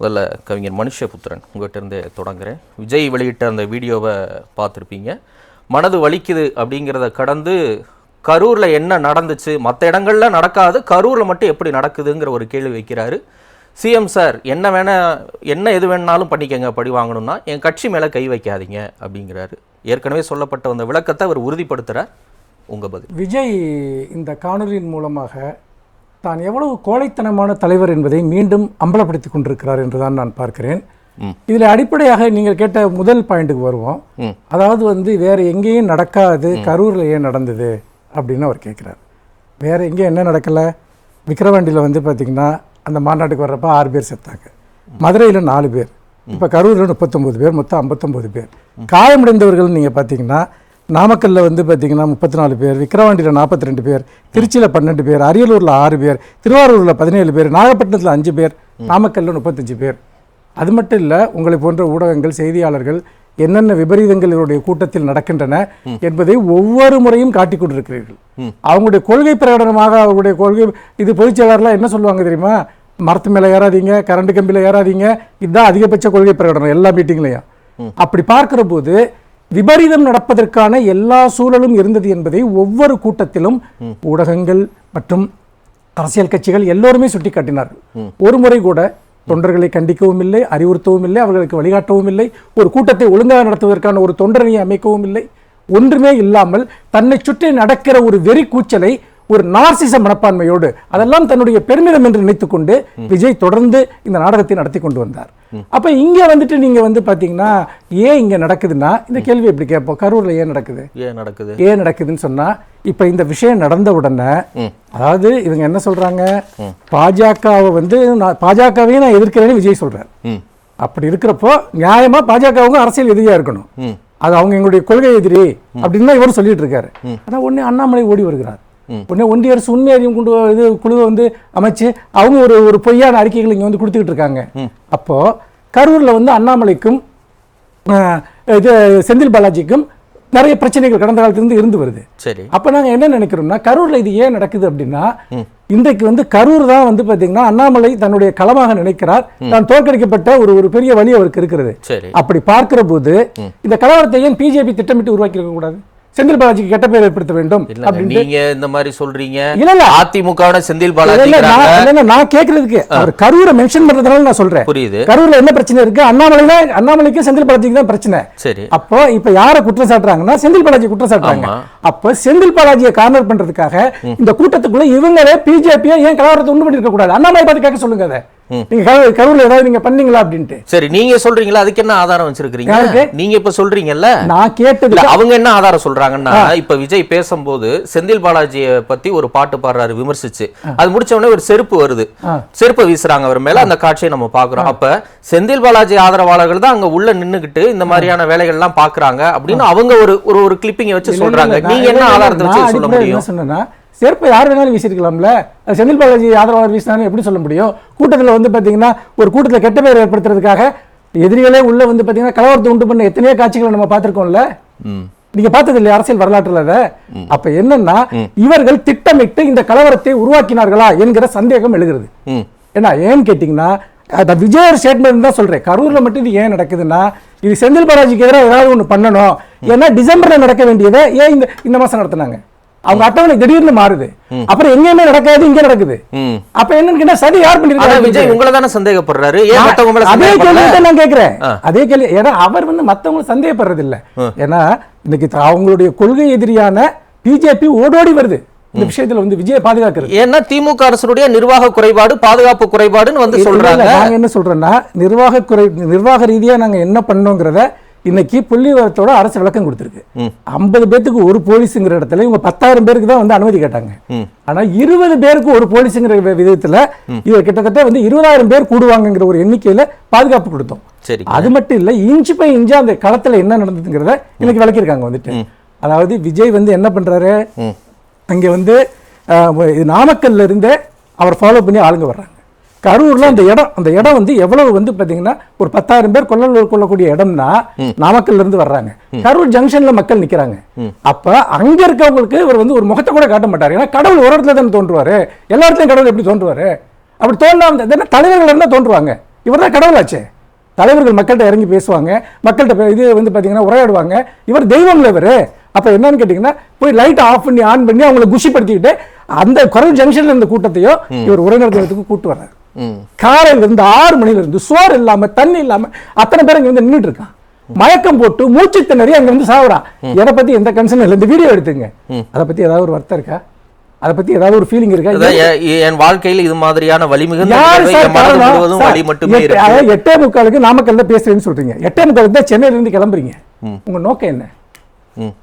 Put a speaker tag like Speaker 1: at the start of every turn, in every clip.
Speaker 1: முதல்ல கவிஞர் மனுஷபுத்திரன் உங்கள்கிட்டருந்தே தொடங்குகிறேன் தொடங்குறேன். விஜய் வெளியிட்ட அந்த வீடியோவை பார்த்துருப்பீங்க. மனது வலிக்குது அப்படிங்கிறத கடந்து கரூரில் என்ன நடந்துச்சு மற்ற இடங்களில் நடக்காது கரூரில் மட்டும் எப்படி நடக்குதுங்கிற ஒரு கேள்வி வைக்கிறாரு. சிஎம் சார் என்ன வேணால் என்ன எது வேணாலும் பண்ணிக்கங்க படி வாங்கணும்னா என் கட்சி மேலே கை வைக்காதீங்க அப்படிங்கிறாரு. ஏற்கனவே சொல்லப்பட்ட அந்த விளக்கத்தை அவர் உறுதிப்படுத்துகிறார் உங்கள் பதில்.
Speaker 2: விஜய் இந்த காணொலியின் மூலமாக தான் எவ்வளவு கோழைத்தனமான தலைவர் என்பதை மீண்டும் அம்பலப்படுத்தி கொண்டிருக்கிறார் என்றுதான் நான் பார்க்கிறேன். இதில் அடிப்படையாக நீங்கள் கேட்ட முதல் பாயிண்ட்டுக்கு வருவோம். அதாவது வந்து வேற எங்கேயும் நடக்காது கரூரில் ஏன் நடந்தது அப்படின்னு அவர் கேட்குறார். வேற எங்கேயும் என்ன நடக்கலை? விக்கிரவாண்டியில் வந்து பார்த்திங்கன்னா அந்த மாநாட்டுக்கு வர்றப்ப ஆறு பேர் செத்தாங்க. மதுரையில் நாலு பேர். இப்போ கரூரில் முப்பத்தொம்போது பேர் மொத்தம் ஐம்பத்தொம்போது பேர். காயமடைந்தவர்கள் நீங்கள் பார்த்தீங்கன்னா நாமக்கல்லில் வந்து பார்த்தீங்கன்னா முப்பத்தி நாலு பேர் விக்கிரவாண்டியில் நாற்பத்தி ரெண்டு பேர் திருச்சியில் பன்னெண்டு பேர் அரியலூரில் ஆறு பேர் திருவாரூரில் பதினேழு பேர் நாகப்பட்டினத்தில் அஞ்சு பேர் நாமக்கல்லில் முப்பத்தஞ்சு பேர். அது மட்டும் இல்லை உங்களை போன்ற ஊடகங்கள் செய்தியாளர்கள் என்னென்ன விபரீதங்கள் இவருடைய கூட்டத்தில் நடக்கின்றன என்பதை ஒவ்வொரு முறையும் காட்டிக் கொண்டிருக்கிறீர்கள். அவங்களுடைய கொள்கை பிரகடனமாக அவங்களுடைய கொள்கை இது பொதுச் செயலாளர்லாம் என்ன சொல்லுவாங்க தெரியுமா? மரத்து மேலே ஏறாதீங்க கரண்ட் கம்பியில் ஏறாதீங்க இதுதான் அதிகபட்ச கொள்கை பிரகடனம் எல்லா மீட்டிங்லையும் அப்படி பார்க்கிற போது விபரீதம் நடப்பதற்கான எல்லா சூழலும் இருந்தது என்பதை ஒவ்வொரு கூட்டத்திலும் ஊடகங்கள் மற்றும் அரசியல் கட்சிகள் எல்லோருமே சுட்டிக்காட்டினார்கள். ஒரு முறை கூட தொண்டர்களை கண்டிக்கவும் இல்லை அறிவுறுத்தவும் இல்லை அவர்களுக்கு வழிகாட்டவும் இல்லை ஒரு கூட்டத்தை ஒழுங்காக நடத்துவதற்கான ஒரு தொண்டரணியை அமைக்கவும் இல்லை. ஒன்றுமே இல்லாமல் தன்னை சுற்றி நடக்கிற ஒரு வெறி கூச்சலை ஒரு நார்சிச மனப்பான்மையோடு அதெல்லாம் தன்னுடைய பெருமிதம் என்று நினைத்துக்கொண்டு விஜய் தொடர்ந்து இந்த நாடகத்தை நடத்தி கொண்டு வந்தார். அப்ப இங்க வந்துட்டு நீங்க வந்து பாத்தீங்கன்னா ஏன் இங்க நடக்குதுன்னா இந்த கேள்வி எப்படி கேட்போம்? கரூர்ல ஏன் நடக்குது?
Speaker 1: ஏன் நடக்குது?
Speaker 2: ஏன் நடக்குதுன்னு சொன்னா இப்ப இந்த விஷயம் நடந்த உடனே. அதாவது இவங்க என்ன சொல்றாங்க? பாஜகவை வந்து நான் பாஜகவையும் நான் எதிர்க்கிறேன்னு விஜய் சொல்றாரு.
Speaker 1: ம்.
Speaker 2: அப்படி இருக்கிறப்போ நியாயமா பாஜகவுங்க அரசியல் எதிரியா இருக்கணும். அது அவங்க எங்களுடைய கொள்கை எதிரி அப்படின்னு தான் இவரும் சொல்லிட்டு இருக்காரு. ஆனா உடனே அண்ணாமலை ஓடி வருகிறார். உடனே ஒன்றிய அரசு உண்மை அறியும் கொண்டு இது குழுவை வந்து அமைச்சு அவங்க ஒரு ஒரு பொய்யான அறிக்கைகள் இங்க வந்து கொடுத்துக்கிட்டு இருக்காங்க. அப்போ கரூர்ல வந்து அண்ணாமலைக்கும் இது செந்தில் பாலாஜிக்கும் நிறைய பிரச்சனைகள் கடந்த காலத்திலிருந்து இருந்து வருது.
Speaker 1: சரி.
Speaker 2: அப்ப நாங்க என்ன நினைக்கிறோம்னா கரூர்ல இது ஏன் நடக்குது அப்படின்னா இன்றைக்கு வந்து கரூர் தான் வந்து பாத்தீங்கன்னா அண்ணாமலை தன்னுடைய களமாக நினைக்கிறார். தான் தோற்கடிக்கப்பட்ட ஒரு ஒரு பெரிய வழி அவருக்கு இருக்கிறது. அப்படி பார்க்கிற போது இந்த கலவரத்தை ஏன் பிஜேபி திட்டமிட்டு உருவாக்கி கூடாது? செந்தில் பாலாஜிக்கு கெட்ட பேர் ஏற்படுத்த வேண்டும்
Speaker 1: நீங்க இந்த மாதிரி சொல்றீங்க.
Speaker 2: இல்ல இல்ல.
Speaker 1: அதிமுக செந்தில் பாலாஜி
Speaker 2: இல்ல, நான் கேட்கறதுக்கு அவர் கரூரை மென்ஷன் பண்றதுனால நான் சொல்றேன்.
Speaker 1: புரியுது.
Speaker 2: கரூர்ல என்ன பிரச்சனை இருக்கு? அண்ணாமலை அண்ணாமலைக்கும் செந்தில் பாலாஜிக்கு தான் பிரச்சனை.
Speaker 1: சரி.
Speaker 2: அப்போ இப்ப யார குற்றம் சாட்டுறாங்கன்னா செந்தில் பாலாஜி குற்றம் சாட்டுறாங்க. அப்ப செந்தில் பாலாஜியை கார்னர் பண்றதுக்காக இந்த கூட்டத்துக்குள்ள இவங்களே பிஜேபியை ஏன் கலவரத்தை உண்டு பண்ணிருக்க கூடாது? அண்ணாமலை பார்த்து கேட்க சொல்லுங்க அதை. நீங்க கரூர்- கரூர்ல ஏதாவது நீங்க பண்ணீங்களா அப்படின்ட்டு.
Speaker 1: சரி நீங்க சொல்றீங்களா? அதுக்கு என்ன ஆதாரம் வச்சிருக்கீங்க? நீங்க இப்ப சொல்றீங்கல்ல?
Speaker 2: நான் கேட்டது
Speaker 1: அவங்க என்ன ஆதாரம் சொல்றாங்கன்னா இப்ப விஜய் பேசும்போது செந்தில் பாலாஜியை பத்தி ஒரு பாட்டு பாடுறாரு விமர்சிச்சு. அது முடிச்ச உடனே ஒரு செருப்பு வருது. செருப்பை வீசுறாங்க அவர் மேல அந்த காட்சியை நம்ம பாக்குறோம் அப்ப செந்தில் பாலாஜி ஆதரவாளர்கள் தான் அங்க உள்ள நின்னுகிட்டு இந்த மாதிரியான வேலைகள் எல்லாம் பாக்குறாங்க அப்படின்னு அவங்க ஒரு ஒரு கிளிப்பிங்க வச்சு சொல்றாங்க. நீங்க என்ன ஆதாரத்தை வச்சு சொல்ல முடியும்?
Speaker 2: செருப்பை யார் வேணாலும் வீசிருக்கலாம்ல அது செந்தில் பாலாஜி ஆதரவாளர் வீசினாலும் எப்படி சொல்ல முடியும்? கூட்டத்துல வந்து பாத்தீங்கன்னா ஒரு கூட்டத்துல கெட்ட பேர் ஏற்படுத்துறதுக்காக எதிரிகளே உள்ள வந்து பாத்தீங்கன்னா கலவரத்தை உண்டு பண்ண எத்தனையோ காட்சிகளை நம்ம பார்த்திருக்கோம்ல. நீங்க பார்த்தது இல்லையா அரசியல் வரலாற்றுல அத. அப்ப என்னன்னா இவர்கள் திட்டமிட்டு இந்த கலவரத்தை உருவாக்கினார்களா என்கிற சந்தேகம் எழுகிறது. ஏன்னா ஏன்னு கேட்டிங்கன்னா அந்த ஸ்டேட்மெண்ட் தான் சொல்றேன். கரூர்ல மட்டும் இது ஏன் நடக்குதுன்னா இது செந்தில் பாலாஜிக்கு எதிராக ஏதாவது ஒண்ணு பண்ணணும். ஏன்னா டிசம்பர்ல நடக்க வேண்டியதை ஏன் இந்த இந்த மாசம் நடத்துனாங்க? அவங்க அட்டவணை திடீர்னு மாறுது. அப்புறம் எங்கேயுமே நடக்காது இங்க நடக்குது. அப்ப என்னன்னு கேட்டா சரி யார்
Speaker 1: ஆனா
Speaker 2: பண்ணிருக்காங்க
Speaker 1: விஜய் உங்களை தானே சந்தேகப்படுறாரு.
Speaker 2: அதே? கேள்வி நான் கேக்குறேன்.
Speaker 1: ஆ.
Speaker 2: அதே கேள்வி ஏன்னா அவர் வந்து மத்தவங்க சந்தேகப்படுறது இல்ல ஏன்னா இன்னைக்கு அவங்களுடைய கொள்கை எதிரியான பிஜேபி ஓடோடி வருது. இந்த விஷயத்துல வந்து விஜயை பாதுகாக்கிறது.
Speaker 1: ஏன்னா திமுக அரசுடைய நிர்வாக குறைபாடு பாதுகாப்பு குறைபாடுன்னு வந்து சொல்றாங்க.
Speaker 2: நாங்க என்ன சொல்றோம்னா நிர்வாக குறை நிர்வாக ரீதியா நாங்க என்ன பண்ணோங்கிறத இன்னைக்கு புள்ளிவரத்தோட அரசு விளக்கம் கொடுத்திருக்கு. ஐம்பது பேத்துக்கு ஒரு போலீஸுங்கிற இடத்துல இவங்க பத்தாயிரம் பேருக்கு தான் வந்து அனுமதி கேட்டாங்க. ஆனா இருபது பேருக்கு ஒரு போலீஸுங்கிற விதத்துல இது கிட்டத்தட்ட வந்து இருபதாயிரம் பேர் கூடுவாங்கங்கிற ஒரு எண்ணிக்கையில பாதுகாப்பு கொடுத்தோம்.
Speaker 1: சரி.
Speaker 2: அது மட்டும் இல்ல இன்ச்சு பை இன்ச்சா அந்த களத்துல என்ன நடந்ததுங்கிறத இன்னைக்கு விளக்கியிருக்காங்க வந்துட்டு. அதாவது விஜய் வந்து என்ன பண்றாரு. அங்க வந்து நாமக்கல்ல இருந்தே அவர் ஃபாலோ பண்ணி ஆளுங்க வர்றாங்க. கரூர்ல அந்த இடம் அந்த இடம் வந்து எவ்வளவு வந்து பாத்தீங்கன்னா ஒரு பத்தாயிரம் பேர் கொள்ளல் கொள்ளக்கூடிய இடம்னா நாமக்கல்ல இருந்து வர்றாங்க. கரூர் ஜங்ஷன்ல மக்கள் நிக்கிறாங்க. அப்ப அங்க இருக்கவங்களுக்கு இவர் வந்து ஒரு முகத்தை கூட காட்ட மாட்டாரு. ஏன்னா கடவுள் ஒரு இடத்துல தானே தோன்றுவாரு. எல்லா இடத்துலயும் கடவுள் எப்படி தோன்றுவாரு? அப்படி தோன்றாம தலைவர்கள் இருந்தா தோன்றுவாங்க. இவர் தான் கடவுளாச்சே. தலைவர்கள் மக்கள்கிட்ட இறங்கி பேசுவாங்க. மக்கள்கிட்ட இது வந்து பார்த்தீங்கன்னா உரையாடுவாங்க. இவர் தெய்வம்ல இவர். அப்போ என்னன்னு கேட்டிங்கன்னா போய் லைட் ஆஃப் பண்ணி ஆன் பண்ணி அவங்கள குஷிப்படுத்திக்கிட்டு அந்த குரல் ஜங்ஷன்ல இருந்த கூட்டத்தையும் இவர் உரைநடத்துறதுக்கு கூட்டு வர்றாரு.
Speaker 1: ம்.
Speaker 2: காலையில இருந்து ஆறு மணில இருந்து சோறு இல்லாம தண்ணி இல்லாம அத்தனை பேர் இங்க வந்து நின்னுட்டு இருக்கான். மயக்கம் போட்டு மூச்சு திணறி அங்க வந்து சாவுறான் எதை பத்தி எந்த கன்சர்ன் இல்லை. இந்த வீடியோ எடுத்துங்க. அதை பத்தி ஏதாவது ஒரு வருத்தம் இருக்கா? அதை பத்தி ஏதாவது ஒரு ஃபீலிங் இருக்கா?
Speaker 1: என் வாழ்க்கையில இது மாதிரியான வலி மிகுந்த
Speaker 2: யாரு
Speaker 1: நிகழ்வு
Speaker 2: சார்
Speaker 1: என் மனது
Speaker 2: காரணம்?
Speaker 1: முழுவதும்
Speaker 2: சார்,
Speaker 1: வலி மட்டுமே
Speaker 2: அதாவது எட்டே முக்காலுக்கு நாமக்கல்ல பேசுறேன்னு சொல்றீங்க. எட்டே முக்காலுக்கு தான் சென்னையில இருந்து கிளம்புறீங்க. உங்க நோக்கம் என்ன.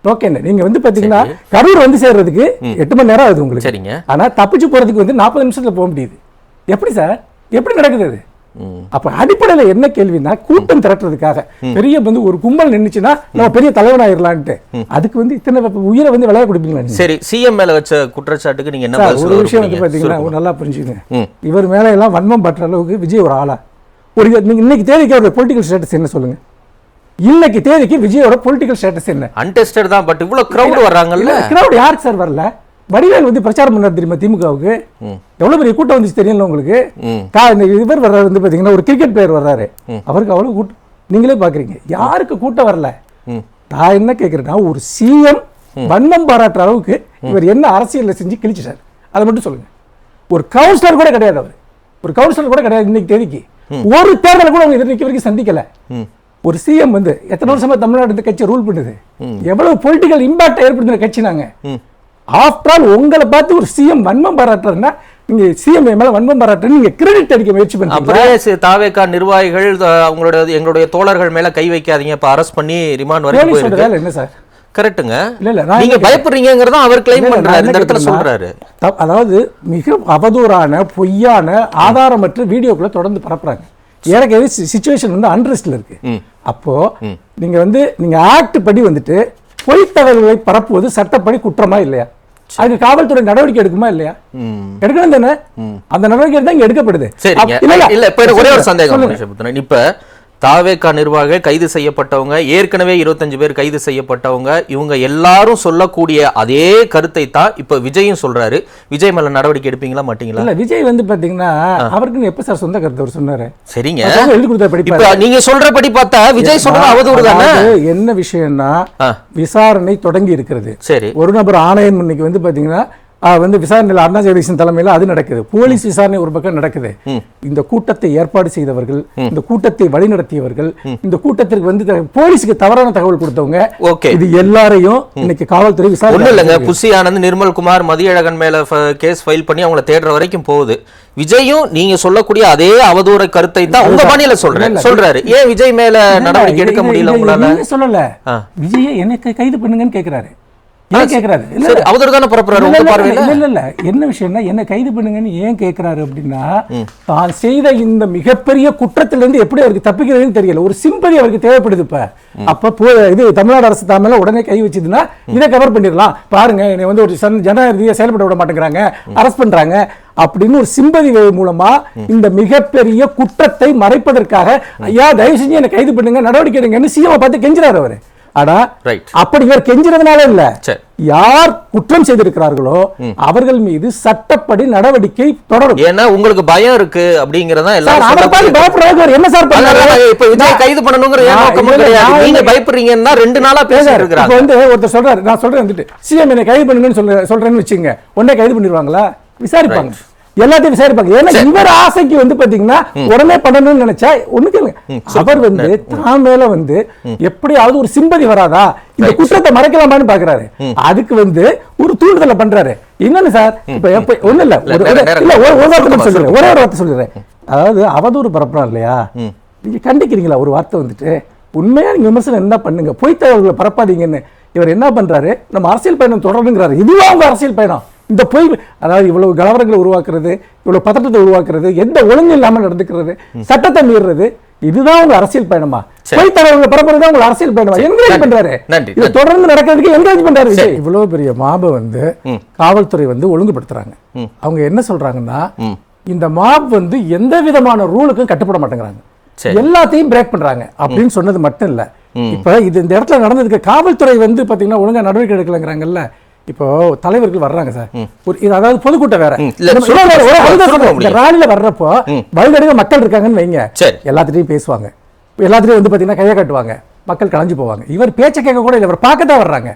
Speaker 2: நோக்கம் என்ன? நீங்க வந்து பாத்தீங்கன்னா கரூர் வந்து சேர்றதுக்கு எட்டு மணி நேரம் ஆகுது உங்களுக்கு.
Speaker 1: சரிங்க.
Speaker 2: ஆனா தப்பிச்சு போறதுக்கு வந்து நாற்பது நிமிஷத்துல போக முடியுது. எப்படி சார்? எப்படி நடக்குது அது. அப்ப அடிப்படையில என்ன கேள்வினா கூட்டம் திரட்டுறதுக்காக. பெரிய வந்து ஒரு கும்பல் நின்னுச்சுன்னா நம்ம பெரிய தலைவனாயிரலான்ட்டு அதுக்கு வந்து இத்தனை உயிரை வந்து விளைய கொடுப்பீங்களா?
Speaker 1: சரி சிஎம் மேல வச்ச குற்றச்சாட்டுக்கு நீங்க என்ன
Speaker 2: ஒரு விஷயம் வந்து? பாத்தீங்கன்னா நல்லா புரிஞ்சுக்கங்க. இவர் மேல எல்லாம் வன்மம் பற்ற அளவுக்கு விஜய் ஒரு ஆளா? ஒரு இன்னைக்கு தேதிக்கு அவருடைய பொலிட்டிக்கல் ஸ்டேட்டஸ் என்ன சொல்லுங்க? இன்னைக்கு தேதிக்கு விஜயோட பொலிட்டிக்கல் ஸ்டேட்டஸ் என்ன?
Speaker 1: அன்டெஸ்டட் தான் பட் இவ்வளவு கிரவுட் வர்றாங்கல்ல?
Speaker 2: கிரௌட் யாருக்கு சார் வரல? வடிவேல் வந்து பிரச்சாரம் பண்ணார் தெரியுமா திமுகவுக்கு? எவ்வளவு பெரிய கூட்டம் வந்துச்சு தெரியல உங்களுக்கு. கா இந்த இவர் வர்றாரு வந்து பாத்தீங்கன்னா ஒரு கிரிக்கெட் பிளேயர் வர்றாரு. அவருக்கு அவ்வளவு கூட்டம் நீங்களே பாக்குறீங்க. யாருக்கு கூட்டம் வரல. நான் என்ன கேட்கிறேன்னா ஒரு சிஎம் வன்மம் பாராட்டுற அளவுக்கு இவர் என்ன அரசியல்ல செஞ்சு கிழிச்சிட்டார். அதை மட்டும் சொல்லுங்க. ஒரு கவுன்சிலர் கூட கிடையாது அவர். ஒரு கவுன்சிலர் கூட கிடையாது இன்னைக்கு தேதிக்கு. ஒரு தேர்தலை கூட அவங்க வரைக்கும் சந்திக்கல. ஒரு சிஎம் வந்து எத்தனை வருஷமா தமிழ்நாடு கட்சி ரூல் பண்ணுது? எவ்வளவு பொலிட்டிக்கல் இம்பாக்ட் ஏற்படுத்தின கட்சி நாங்க. ஆஃப்டர் ஆல் உங்களை பார்த்து ஒரு சிஎம் வன்மம் பாராட்டுறதுன்னா நீங்க சிஎம் மேல வன்மம் பாராட்டுறது நீங்க கிரெடிட் அடிக்க முயற்சி பண்றீங்க
Speaker 1: அப்படியே சி- தாவேகா நிர்வாகிகள் அவங்களோட எங்களுடைய தோழர்கள் மேல கை வைக்காதீங்க. இப்ப அரெஸ்ட் பண்ணி ரிமாண்ட் வரைக்கும்
Speaker 2: என்ன சார்?
Speaker 1: கரெக்ட்டுங்க
Speaker 2: இல்ல இல்ல
Speaker 1: நீங்க
Speaker 2: என்ன
Speaker 1: பயப்படுறீங்கிறத அவர் கிளைம் பண்றாரு. இந்த இடத்துல சொல்றாரு.
Speaker 2: அதாவது மிக அவதூறான பொய்யான ஆதாரமற்ற வீடியோக்களை தொடர்ந்து பரப்புறாங்க. எனக்கு சுச்சுவேஷன் வந்து அன்ரெஸ்ட்ல இருக்கு. அப்போ நீங்க வந்து நீங்க ஆக்ட் படி வந்துட்டு பொய் தகவல்களை பரப்புவது சட்டப்படி குற்றமா இல்லையா? அதுக்கு காவல்துறை நடவடிக்கை எடுக்குமா இல்லையா. எடுக்கணும் தானே? அந்த நடவடிக்கை தான் இங்க எடுக்கப்படுது. அப்ப- இல்ல,
Speaker 1: இப்ப ஒரே ஒரு சந்தேகம். இப்ப தாவேகா நிர்வாகிகள் கைது செய்யப்பட்டவங்க ஏற்கனவே இருபத்தஞ்சு பேர் கைது செய்யப்பட்டவங்க இவங்க எல்லாரும் சொல்லக்கூடிய அதே கருத்தை தான் இப்ப விஜயும் சொல்றாரு. விஜய் மேல நடவடிக்கை எடுப்பீங்களா மாட்டீங்களா?
Speaker 2: இல்ல விஜய் வந்து பாத்தீங்கன்னா அவருக்குன்னு எப்ப சார் சொந்த கருத்து அவர் சொன்னாரு?
Speaker 1: சரிங்க.
Speaker 2: எழுதி கொடுத்த
Speaker 1: இப்ப நீங்க சொல்றபடி பார்த்தா விஜய் சொல்றது அவதூறு தானே?
Speaker 2: என்ன விஷயம்னா. விசாரணை தொடங்கி இருக்கிறது.
Speaker 1: சரி.
Speaker 2: ஒரு நபர் ஆணையம் இன்னைக்கு வந்து பாத்தீங்கன்னா வந்து விசாரணையில் அருணா ஜெகதீசன் தலைமையில அது நடக்குது. போலீஸ் விசாரணை ஒரு பக்கம் நடக்குது. இந்த கூட்டத்தை ஏற்பாடு செய்தவர்கள் இந்த கூட்டத்தை வழிநடத்தியவர்கள் இந்த கூட்டத்திற்கு வந்து போலீஸுக்கு தவறான தகவல் கொடுத்தவங்க
Speaker 1: ஓகே.
Speaker 2: இது எல்லாரையும் இன்னைக்கு காவல்துறை விசாரணை
Speaker 1: இல்லைங்க. புசி ஆனந்த் நிர்மல்குமார் மதியழகன் மேல கேஸ் ஃபைல் பண்ணி அவங்கள தேடுற வரைக்கும் போகுது. விஜயும் நீங்க சொல்லக்கூடிய அதே அவதூற கருத்தை தான் உங்க பாணியில சொல்றேன் சொல்றாரு. ஏன் விஜய் மேல நடவடிக்கை எடுக்க முடியல உங்களால?
Speaker 2: சொல்லல. விஜய எனக்கு கைது பண்ணுங்கன்னு கேக்குறாரு. ஏன் கேக்குறாரு? இல்ல
Speaker 1: சரி அவதூறு தானே பரப்புறாரு
Speaker 2: இல்ல,
Speaker 1: உங்க பார்வையில?
Speaker 2: இல்ல, இல்ல. என்ன விஷயம்னா என்ன கைது பண்ணுங்கன்னு ஏன் கேக்குறாரு அப்படின்னா தான் செய்த இந்த மிகப்பெரிய குற்றத்துல இருந்து எப்படி அவருக்கு தப்பிக்கிறதுன்னு தெரியல. ஒரு சிம்பதி அவருக்கு தேவைப்படுது இப்ப. அப்ப இது தமிழ்நாடு அரசு தான் மேல உடனே கை வச்சதுன்னா இதை கவர் பண்ணிடலாம். பாருங்க என்னை வந்து ஒரு ஜனநாயக செயல்பட விட மாட்டேங்கிறாங்க அரெஸ்ட் பண்றாங்க அப்படின்னு ஒரு சிம்பதி மூலமா இந்த மிகப்பெரிய குற்றத்தை மறைப்பதற்காக ஐயா தயவு செஞ்சு என்னை கைது பண்ணுங்க நடவடிக்கை எடுங்கன்னு சிஎம் பார்த்து கெஞ்சுறாரு அவரு. ஆனா
Speaker 1: ரைட்
Speaker 2: அப்படி இவர் கெஞ்சுறதுனால இல்ல. யார் குற்றம் செய்திருக்கிறார்களோ அவர்கள் மீது சட்டப்படி நடவடிக்கை தொடரும்.
Speaker 1: ஏன்னா உங்களுக்கு பயம் இருக்கு அப்படிங்கறதா எல்லாரும்
Speaker 2: என்ன சார்
Speaker 1: இப்ப விஜய் கைது பண்ணணுங்கிற கிடையாது நீங்க. பயப்படுறீங்கன்னா ரெண்டு நாளா
Speaker 2: இப்ப
Speaker 1: இருக்கிறாங்க.
Speaker 2: வந்து ஒருத்தர் சொல்றாரு. நான் சொல்றேன் வந்துட்டு. சிஎம் என்னை கைது பண்ணுங்கன்னு சொல்றேன்னு வச்சுங்க உடனே கைது பண்ணிடுவாங்களா? விசாரிப்பாங்க. எல்லாத்தையும் விசாரிப்பாங்க. ஏன்னா இவர் ஆசைக்கு வந்து பாத்தீங்கன்னா உடனே பண்ணணும்னு நினைச்சா ஒண்ணு கேளுங்க. அவர் வந்து தான் மேல வந்து எப்படியாவது ஒரு சிம்பதி வராதா? இந்த குற்றத்தை மறைக்கலாமான்னு பாக்குறாரு. அதுக்கு வந்து ஒரு தூண்டுதலை பண்றாரு. இன்னொன்னு சார்? இப்ப எப்ப ஒண்ணு இல்ல. இல்ல ஒரு ஒரு வார்த்தை சொல்றேன். ஒரே ஒரு வார்த்தை சொல்லிடுறேன் அதாவது அவதூறு பரப்புறான் இல்லையா? நீங்க கண்டிக்கிறீங்களா? ஒரு வார்த்தை வந்துட்டு உண்மையா நீங்க விமர்சனம் என்ன பண்ணுங்க? பொய் தகவல்களை பரப்பாதீங்கன்னு. இவர் என்ன பண்றாரு? நம்ம அரசியல் பயணம் தொடருங்கிறாரு இதுவா அவங்க அரசியல் பயணம்? இந்த பொய் அதாவது இவ்வளவு கலவரங்களை உருவாக்குறது இவ்வளவு பதட்டத்தை உருவாக்குறது எந்த ஒழுங்கு இல்லாம நடந்துக்கிறது சட்டத்தை மீறுறது இதுதான் உங்க அரசியல் பயணமா? பொய் தகவல்களை பரப்புறது உங்க அரசியல் பயணமா? என்கரேஜ். பண்றாரு. இது. தொடர்ந்து நடக்கிறதுக்கு என்கரேஜ் பண்றாரு. இவ்வளவு பெரிய மாபை வந்து காவல்துறை வந்து ஒழுங்குபடுத்துறாங்க. அவங்க என்ன சொல்றாங்கன்னா இந்த மாப் வந்து எந்த விதமான ரூலுக்கும் கட்டுப்பட மாட்டேங்கிறாங்க. எல்லாத்தையும் பிரேக் பண்றாங்க அப்படின்னு சொன்னது மட்டும் இல்ல. இப்ப இது இந்த இடத்துல நடந்ததுக்கு காவல்துறை வந்து பாத்தீங்கன்னா ஒழுங்கா நடவடிக்கை எடுக்கலங்கிறாங்கல்ல. இப்போ தலைவர்கள் வர்றாங்க சார். ஒரு இது அதாவது பொதுக்கூட்டம் வேற. இந்த. ராலில வர்றப்போ வழிநடுக மக்கள் இருக்காங்கன்னு வைங்க. எல்லாத்துட்டையும் பேசுவாங்க. எல்லாத்துட்டையும் வந்து பார்த்தீங்கன்னா கையை காட்டுவாங்க. மக்கள் கலைஞ்சு போவாங்க. இவர் பேச்சை கேட்க கூட இல்லை இவர் பார்க்க தான் வர்றாங்க.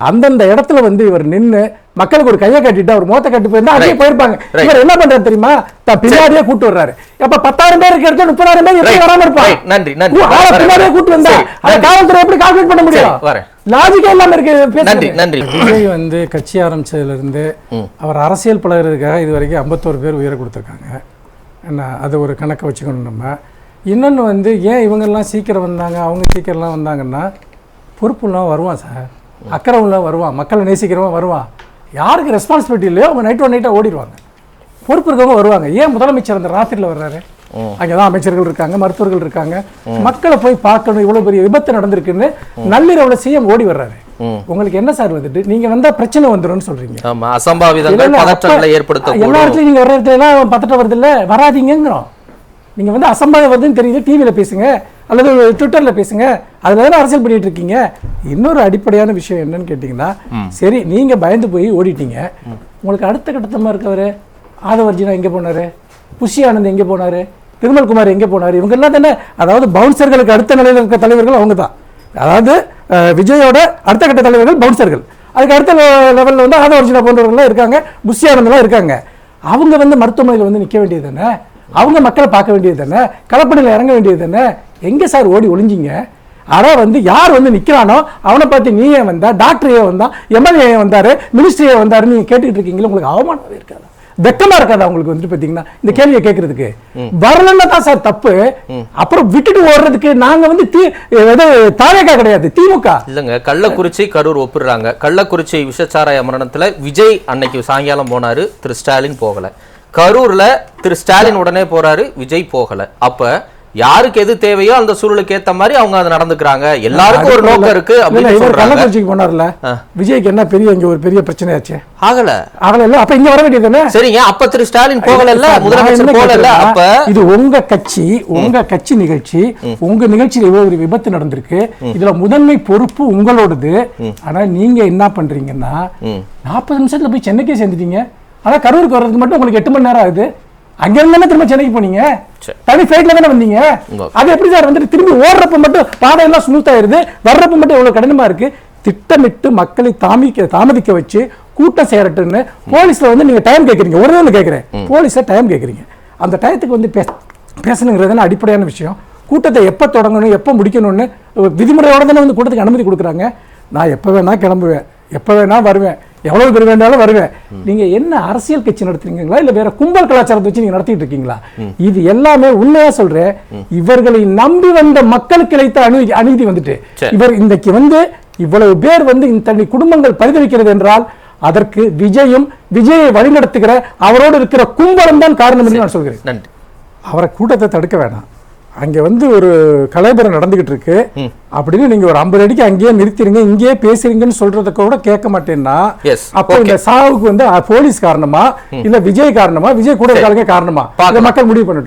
Speaker 2: அந்தந்த இடத்துல வந்து இவர் நின்னு மக்களுக்கு ஒரு கையை கட்டிட்டு அவர் மோத்த கட்டி போயிருந்தா
Speaker 1: Right.
Speaker 2: போயிருப்பாங்க. இவர் என்ன பண்றாரு தெரியுமா தான் பின்னாடியே கூட்டு வர்றாரு அப்ப பத்தாயிரம் பேர் இருக்க இடத்துல முப்பதாயிரம் பேர் எப்படி. வராம இருப்பாங்க.
Speaker 1: நன்றி, நன்றி.
Speaker 2: பின்னாடியே. கூட்டு வந்தா அதை
Speaker 1: நன்றி.
Speaker 2: காவல்துறை எப்படி கால்குலேட் பண்ண முடியும். லாஜிக்கே இல்லாம இருக்கு.
Speaker 1: நன்றி நன்றி
Speaker 2: விஜய் வந்து கட்சி ஆரம்பிச்சதுலேருந்து அவர் அரசியல் பழகிறதுக்காக இது வரைக்கும் ஐம்பத்தோரு பேர் உயிரை கொடுத்துருக்காங்க என்ன அது ஒரு கணக்கை வச்சுக்கணும் நம்ம இன்னொன்று வந்து ஏன் இவங்கெல்லாம் சீக்கிரம் வந்தாங்க அவங்க சீக்கிரம்லாம் வந்தாங்கன்னா பொறுப்புலாம் வருவான் சார் அக்கறை உள்ள வருவான் மக்களை நேசிக்கிறவன் வருவான். யாருக்கு ரெஸ்பான்சிபிலிட்டி இல்லையோ அவங்க நைட் ஒன் நைட்டாக ஓடிடுவாங்க. பொறுப்பு இருக்கவங்க வருவாங்க. ஏன் முதலமைச்சர் அந்த ராத்திரியில் வர்றாரு? அங்கதான் அமைச்சர்கள் இருக்காங்க மருத்துவர்கள் இருக்காங்க. மக்களை போய் பார்க்கணும் இவ்வளவு பெரிய விபத்து நடந்திருக்குன்னு நள்ளிரவுல சிஎம் ஓடி வர்றாரு. உங்களுக்கு என்ன சார் வந்துட்டு? நீங்க வந்தா பிரச்சனை வந்துரும்னு சொல்றீங்க.
Speaker 1: ஆமா அசம்பாவிதங்கள் பதற்றங்களை
Speaker 2: எல்லா இடத்துலயும் நீங்க இடத்துல எல்லாம் பதட்டம் வருது இல்ல? வராதீங்கிறோம் நீங்க வந்து அசம்பாவிதம் வருதுன்னு தெரியுது டிவியில பேசுங்க. அல்லது ட்விட்டர்ல பேசுங்க. அதுல தானே அரசியல் பண்ணிட்டு இருக்கீங்க. இன்னொரு அடிப்படையான விஷயம் என்னன்னு கேட்டீங்கன்னா சரி நீங்க பயந்து போய் ஓடிட்டீங்க. உங்களுக்கு அடுத்த கட்டத்தமா இருக்கவரு? ஆதவர்ஜினா எங்க போனாரு? புஷி ஆனந்த் எங்க போனாரு? திருமல்குமார் எங்க போனாரு? இவங்க எல்லாம் தானே அதாவது பவுன்சர்களுக்கு அடுத்த நிலையில் இருக்க தலைவர்கள் அவங்க தான். அதாவது விஜயோட அடுத்த கட்ட தலைவர்கள் பவுன்சர்கள். அதுக்கு அடுத்த லெவலில் வந்து ஆதவர்ஜினா போன்றவர்கள்லாம் இருக்காங்க புஷி ஆனந்த்லாம் இருக்காங்க. அவங்க வந்து மருத்துவமனையில் வந்து நிற்க வேண்டியது தானே? அவங்க மக்களை பார்க்க வேண்டியது தானே? களப்பணியில் இறங்க வேண்டியது தானே? எங்கே சார் ஓடி ஒளிஞ்சிங்க? ஆனால் வந்து யார் வந்து நிற்கிறானோ அவனை பார்த்து நீ ஏன் வந்தா? டாக்டர் ஏன் வந்தான் எம்எல்ஏ ஏன் வந்தாரு? மினிஸ்டர் ஏன் வந்தாரு நீங்கள் கேட்டுக்கிட்டு இருக்கீங்களா உங்களுக்கு அவமானமே இருக்காதா? வெக்கமா இருக்காதா உங்களுக்கு வந்து பார்த்தீங்கன்னா இந்த கேள்வியை கேட்கறதுக்கு? வரலன்னா தான் சார் தப்பு. அப்புறம் விட்டுட்டு ஓடுறதுக்கு நாங்க வந்து தீ ஏதோ தாவேக்கா கிடையாது திமுக.
Speaker 1: இல்லங்க கள்ளக்குறிச்சி கரூர் ஒப்பிடுறாங்க. கள்ளக்குறிச்சி விஷச்சாராய மரணத்துல விஜய் அன்னைக்கு சாயங்காலம் போனாரு திரு ஸ்டாலின் போகல. கரூர்ல திரு ஸ்டாலின் உடனே போறாரு விஜய் போகல. அப்ப யாருக்கு எது தேவையோ அந்த சூழலுக்கு ஏத்த மாதிரி அவங்க அதை நடந்துக்கிறாங்க. எல்லாருக்கும் ஒரு நோக்கம் இருக்கு
Speaker 2: இல்ல,
Speaker 1: அப்படின்னு
Speaker 2: கள்ளக்குறிச்சிக்கு போனார்ல. விஜய்க்கு என்ன பெரிய இங்க ஒரு பெரிய பிரச்சனையாச்சு?
Speaker 1: ஆகல.
Speaker 2: அவள இல்ல அப்ப இங்க வர வேண்டியது
Speaker 1: சரிங்க அப்ப திரு ஸ்டாலின் போகல
Speaker 2: என்ன
Speaker 1: முதலமைச்சர் போகல அப்ப
Speaker 2: இது உங்க கட்சி உங்க கட்சி நிகழ்ச்சி உங்க நிகழ்ச்சியில் இவ்வளவு ஒரு விபத்து நடந்திருக்கு. இதுல முதன்மை பொறுப்பு உங்களோடது. ஆனா நீங்க என்ன பண்றீங்கன்னா நாற்பது நிமிஷத்துல போய் சென்னைக்கே சேர்ந்துட்டீங்க. ஆனா கரூருக்கு வர்றதுக்கு மட்டும் உங்களுக்கு எட்டு மணி நேரம் ஆகுது. அங்க இருந்தானே திரும்ப சென்னைக்கு போனீங்க. தனி ஃபிளைட்ல தானே வந்தீங்க? அது எப்படி சார் வந்துட்டு திரும்பி ஓடுறப்ப மட்டும் பாதையெல்லாம் ஸ்மூத் ஆயிருது? வர்றப்ப மட்டும் எவ்வளவு கடினமா இருக்கு? திட்டமிட்டு மக்களை தாமிக்க தாமதிக்க வச்சு கூட்டம் சேரட்டுன்னு போலீஸ்ல வந்து நீங்க டைம் கேக்குறீங்க. ஒரே ஒன்று கேட்குறேன் போலீஸ்ல டைம் கேக்குறீங்க. அந்த டயத்துக்கு வந்து பேச பேசணுங்கிறது அடிப்படையான விஷயம். கூட்டத்தை எப்போ தொடங்கணும் எப்போ முடிக்கணும்னு விதிமுறையோட தானே வந்து கூட்டத்துக்கு அனுமதி கொடுக்குறாங்க. நான் எப்போ வேணா கிளம்புவேன். எப்போ வேணா வருவேன். எவ்வளவு பேர் வேண்டாலும் வருவேன். நீங்க என்ன அரசியல் கட்சி நடத்துறீங்களா? இல்ல வேற கும்பல் கலாச்சாரத்தை வச்சு நீங்க நடத்திட்டு இருக்கீங்களா? இது எல்லாமே உண்மையா சொல்றேன். இவர்களை நம்பி வந்த மக்களுக்கு இழைத்த அநீதி அநீதி வந்துட்டு. இவர் இன்றைக்கு வந்து இவ்வளவு பேர் வந்து இந்த குடும்பங்கள் பரிதவிக்கிறது என்றால் அதற்கு விஜயும் விஜயை வழிநடத்துகிற அவரோடு இருக்கிற கும்பலும் தான் காரணம் என்று நான் சொல்கிறேன். அவரை கூட்டத்தை தடுக்க வேணாம். அங்க வந்து ஒரு கலைபரம் நடந்துகிட்டு இருக்கு. அப்படின்னு நீங்க ஒரு ஐம்பது அடிக்கு அங்கேயே நிறுத்திடுங்க இங்கேயே பேசுறீங்கன்னு சொல்றத கூட கேட்க மாட்டேன்னா அப்போ இந்த சாவுக்கு வந்து போலீஸ் காரணமா இல்ல விஜய் காரணமா விஜய் கூட இருக்காளுங்க காரணமா. மக்கள் முடிவு பண்ணட்டும்.